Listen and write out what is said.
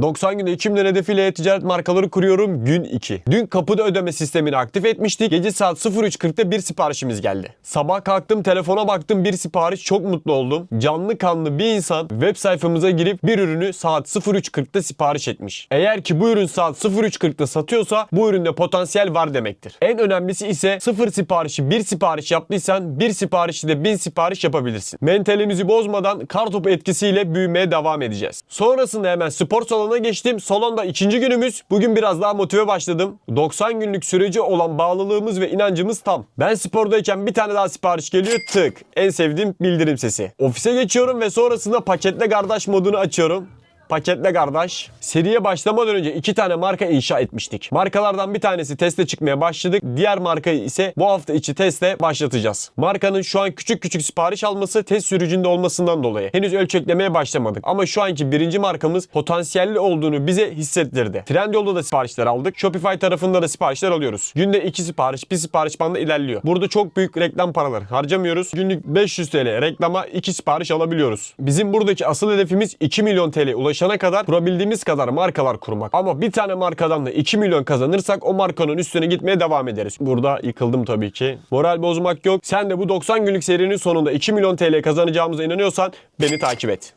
90 günde 2 milyon hedefiyle e-ticaret markaları kuruyorum gün 2. Dün kapıda ödeme sistemini aktif etmiştik. Gece saat 03.40'da bir siparişimiz geldi. Sabah kalktım telefona baktım bir sipariş çok mutlu oldum. Canlı kanlı bir insan web sayfamıza girip bir ürünü saat 03.40'da sipariş etmiş. Eğer ki bu ürün saat 03.40'da satıyorsa bu üründe potansiyel var demektir. En önemlisi ise sıfır siparişi bir sipariş yaptıysan bir siparişi de bin sipariş yapabilirsin. Mentalimizi bozmadan kartopu etkisiyle büyümeye devam edeceğiz. Sonrasında hemen spor salonuna geçtim. Salonda ikinci günümüz. Bugün biraz daha motive başladım. 90 günlük süreci olan bağlılığımız ve inancımız tam. Ben spordayken bir tane daha sipariş geliyor tık. En sevdiğim bildirim sesi. Ofise geçiyorum ve sonrasında paketle kardeş modunu açıyorum. Paketle kardeş. Seriye başlamadan önce iki tane marka inşa etmiştik. Markalardan bir tanesi teste çıkmaya başladık. Diğer markayı ise bu hafta içi teste başlatacağız. Markanın şu an küçük küçük sipariş alması test sürücünde olmasından dolayı. Henüz ölçeklemeye başlamadık. Ama şu anki birinci markamız potansiyelli olduğunu bize hissettirdi. Trendyol'da da siparişler aldık. Shopify tarafında da siparişler alıyoruz. Günde iki sipariş, bir sipariş bandı ilerliyor. Burada çok büyük reklam paraları harcamıyoruz. Günlük 500 TL reklama iki sipariş alabiliyoruz. Bizim buradaki asıl hedefimiz 2 milyon TL ulaşana kadar kurabildiğimiz kadar markalar kurmak. Ama bir tane markadan da 2 milyon kazanırsak o markanın üstüne gitmeye devam ederiz. Burada yıkıldım tabii ki. Moral bozmak yok. Sen de bu 90 günlük serinin sonunda 2 milyon TL kazanacağımıza inanıyorsan beni takip et.